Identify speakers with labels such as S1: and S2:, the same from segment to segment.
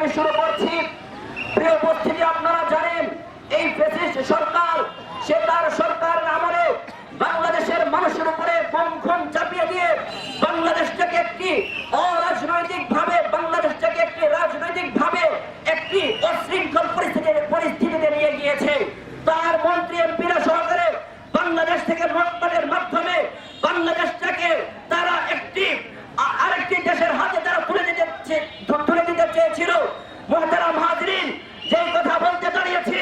S1: আমি শুরু করছি। প্রিয় উপস্থিতি, আপনারা জানেন, এই ফেসিস্ট সরকার, সে তার সরকারের আমলে বাংলাদেশের মানুষের উপরে বোম খুন চাপিয়ে দিয়ে বাংলাদেশটাকে একটি অরাজনৈতিক ভাবে বাংলাদেশটাকে একটি রাজনৈতিক ভাবে একটি অশৃঙ্খল পরিস্থিতির পরিস্থিতিতে নিয়ে গিয়েছে। তার মন্ত্রী এমপিরা সহকারে বাংলাদেশ থেকে লটপাটের মাধ্যমে বাংলাদেশটাকে দিতে চেয়েছিল মোহতারাম হাজরিন যেই কথা বলতে দাঁড়িয়েছি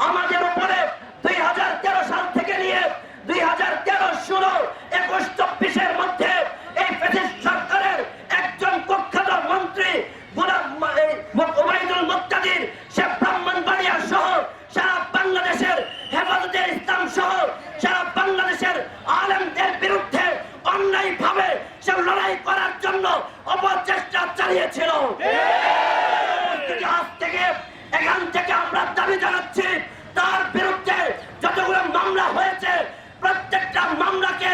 S1: আমাদের উপরে দুই হাজার তেরো সাল থেকে নিয়ে দুই হাজার তেরো ষোলো একুশ চব্বিশের মধ্যে এই ফ্যাসিস্ট সরকারের একজন কুখ্যাত মন্ত্রী গোলাম মা- এই মো- ওবায়দুল মুক্তাদির সে ব্রাহ্মণবাড়িয়া সহ সারা বাংলাদেশের হেফাজতের ইসলাম সহ সারা বাংলাদেশের আলেমদের বিরুদ্ধে অন্যায় ভাবে সে লড়াই করার জন্য অপচেষ্টা চালিয়েছিল আজ থেকে এখান থেকে আমরা দাবি জানাচ্ছি তার বিরুদ্ধে যতগুলো মামলা হয়েছে প্রত্যেকটা মামলাকে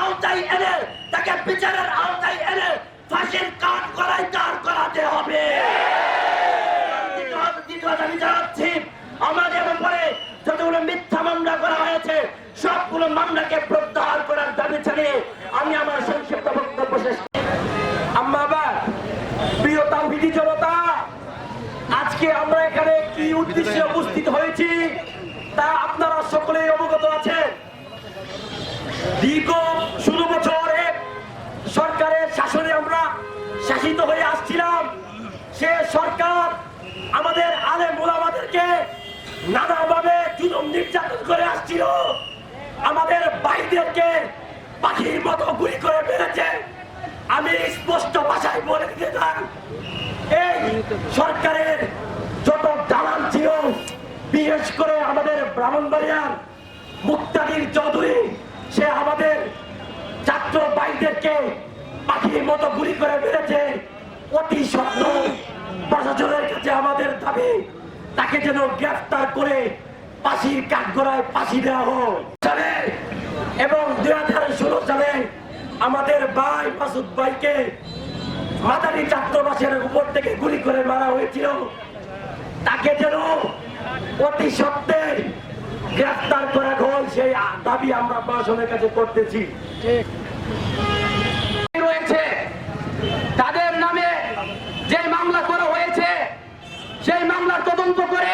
S1: আওতায় এনে তাকে বিচারের আওতায় এনে ফাঁসির কাঠ করাই দাঁড় করাতে হবে দ্বিতীয়- দ্বিতীয় দাবি জানাচ্ছি আমাদের উপরে যতগুলো মিথ্যা মামলা করা হয়েছে সবগুলো মামলাকে প্রত্যাহার করার দাবি চালিয়ে আমি আমার সংক্ষিপ্ত বক্তব্য শেষ করছি। আম্মাবার প্রিয় তাওহিদি জনতা আজকে আমরা এখানে কি উদ্দেশ্যে উপস্থিত হয়েছি তা আপনারা সকলেই অবগত আছেন। দীর্ঘ ষোলো বছর এক সরকারের শাসনে আমরা শাসিত হয়ে আসছিলাম। সে সরকার আমাদের আলে মোলামাদেরকে নানাভাবে জুলুম নির্যাতন করে আসছিল। আমাদের ভাইদেরকে পাখির মতো গুলি করে মেরেছে। আমি স্পষ্ট ভাষায় বলে দিতে চাই, এই সরকারের বিশেষ করে আমাদের ব্রাহ্মণবাড়িয়ার মুক্তাদির চৌধুরী, সে আমাদের ছাত্র ভাইদেরকে পাখির মতো গুলি করে মেরেছে। অতি সত্য প্রশাসনের কাছে আমাদের দাবি, তাকে যেন গ্রেফতার করে ফাঁসির কাঠগড়ায় ফাঁসি দেওয়া হোক। এবং দুই হাজার ষোলো সালে আমাদের ভাই মাসুদ ভাইকে মাদারি ছাত্রবাসের উপর থেকে গুলি করে মারা হয়েছিল। তাকে যেন অতি সত্ত্বে গ্রেফতার করা হয় সেই দাবি আমরা প্রশাসনের কাছে করতেছি।
S2: রয়েছে। তাদের নামে যে মামলা করা হয়েছে সেই মামলার তদন্ত করে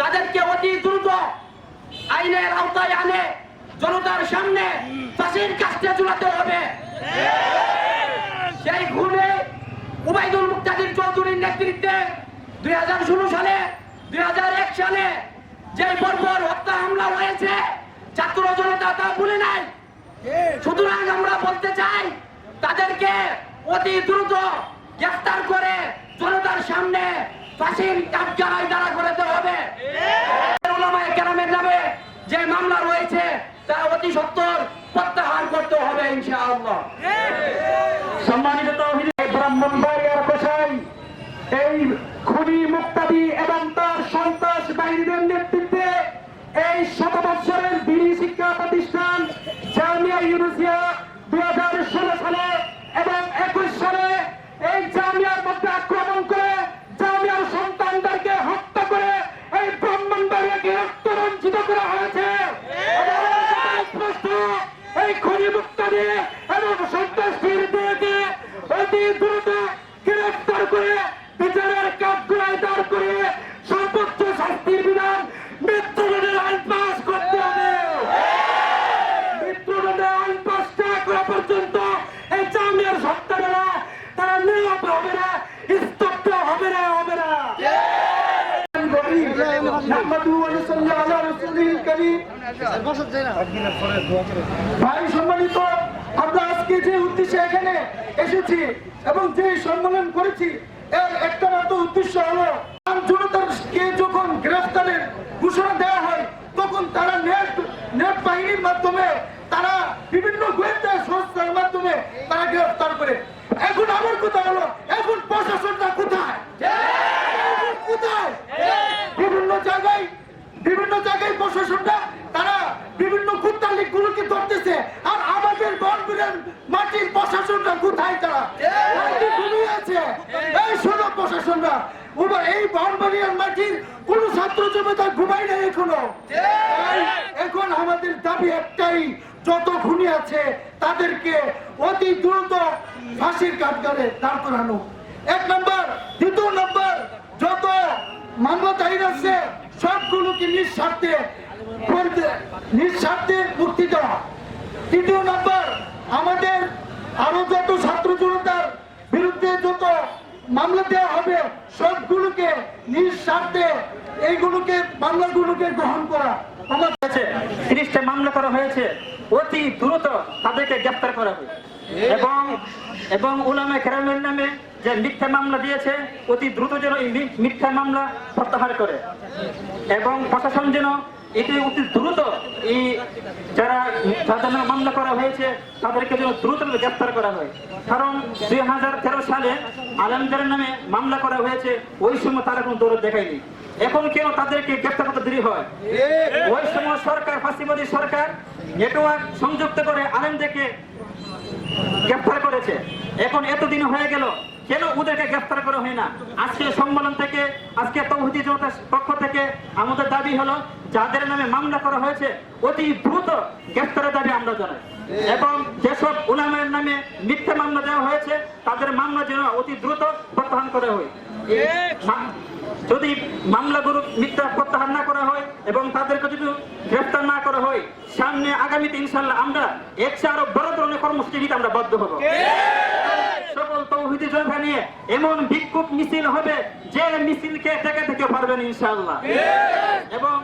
S2: তাদেরকে অতি দ্রুত আইনের আওতায় আনে। জনতার সামনে ফাঁসির কাস্তে ঝুলাতে হবে। সেই ঘুরে উবাইদুল মুক্তাদির চৌধুরীর নেতৃত্বে দুই হাজার ষোলো সালে দুই সালে যে বর্বর হত্যা হামলা হয়েছে, ছাত্র জনতা তা ভুলে নাই। সুতরাং আমরা বলতে চাই, তাদেরকে অতি দ্রুত গ্রেফতার করে জনতার সামনে ফাঁসির কাঠগাড়ায় দাঁড়া করতে হবে। ওলামায়ে কেরামের নামে যে মামলা রয়েছে, তা অতি সত্তর প্রত্যাহার করতে হবে ইনশাআল্লাহ।
S1: সম্মানিত গ্রেফতার করে বিচারের কাঠগড়ায় দাঁড় করে সর্বোচ্চ শাস্তির বিধান মৃত্যুদণ্ডের আইন পাস করতে হবে। মৃত্যুদণ্ডের আইন পাস না করা পর্যন্ত এই জামিয়ার সন্তানেরা তারা নিরাপদ হবে না স্তব্ধ হবে না হবে না। ভাই সম্মানিত উদ্দেশ্যে এখানে এসেছি এবং যে সম্মেলন করেছি এর একটা মাত্র উদ্দেশ্য হলো আম জনতাকে যখন গ্রেফতারের ঘোষণা দেওয়া হয় তখন তারা নেট নেট বাহিনীর মাধ্যমে তারা বিভিন্ন গোয়েন্দা সংস্থার মাধ্যমে তারা গ্রেফতার করে এখন আমার কথা হলো এখন প্রশাসনটা কোথায় এখন কোথায় বিভিন্ন জায়গায় বিভিন্ন জায়গায় প্রশাসনটা তারা বিভিন্ন কুত্তালিক গুলোকে ধরতেছে আর আমাদের বনবিরের মাটির
S3: প্রশাসনটা কোথায় তারা ওরা কি ঘুমিয়ে আছে এই শোনো প্রশাসনরা ওরা এই বাউন্ডারিয়ার মাটির কোন ছাত্র জমিতা ঘুমাই নাই এখনও। এখন আমাদের দাবি একটাই যত খুনি আছে তাদেরকে অতি দ্রুত ফাঁসির কাঠগারে দাঁড় করানো। এক নম্বর দ্বিতীয় নম্বর যত মামলা দায়ের আছে সবগুলোকে নিঃস্বার্থে নিঃস্বার্থে মুক্তি দেওয়া। তৃতীয় নম্বর আমাদের আরও যত ছাত্র জনতার বিরুদ্ধে যত মামলা দেওয়া হবে সবগুলোকে নিঃস্বার্থে এইগুলোকে, মামলাগুলোকে গ্রহণ করা আমার
S4: হয়েছে তিরিশটা মামলা করা হয়েছে। অতি দ্রুত তাদেরকে গ্রেপ্তার করা হবে। এবং এবং উলামে কেরামের নামে যে মিথ্যা মামলা দিয়েছে, অতি দ্রুত যেন এই মিথ্যা মামলা প্রত্যাহার করে। এবং প্রশাসন যেন এটি অতি দ্রুত এই যারা নামে মামলা করা হয়েছে, তাদেরকে যেন দ্রুত গ্রেপ্তার করা হয়। কারণ দুই হাজার তেরো সালে আলমদের নামে মামলা করা হয়েছে, ওই সময় তারা কোনো দৌড় দেখায়নি। এখন কেন তাদেরকে গ্রেপ্তার করতে দেরি হয়। ওই সময় সরকার, ফাঁসিবাদী সরকার নেটওয়ার্ক সংযুক্ত করে আলেমদেরকে গ্রেফতার করেছে। এখন এতদিন হয়ে গেল কেন ওদেরকে গ্রেফতার করা হয় না? আজকে সম্মেলন থেকে আজকে তৌহিদি জনতার পক্ষ থেকে আমাদের দাবি হলো, যাদের নামে মামলা করা হয়েছে, অতি দ্রুত গ্রেফতারের দাবি আমরা জানাই। এবং যেসব উলামের নামে মিথ্যা মামলা দেওয়া হয়েছে, তাদের মামলা যেন অতি দ্রুত প্রত্যাহার করা হয়। যদি মামলাগুলো মিথ্যা প্রত্যাহার না করা হয় এবং তাদেরকে যদি গ্রেফতার না করা হয়, সামনে আগামীতে ইনশাল্লাহ আমরা এর আরও বড় ধরনের কর্মসূচি আমরা বাধ্য হব। সকল তৌহিদি জনতা নিয়ে এমন বিক্ষোভ মিছিল হবে যে মিছিলকে টেকে থেকে পারবেন ইনশাল্লাহ এবং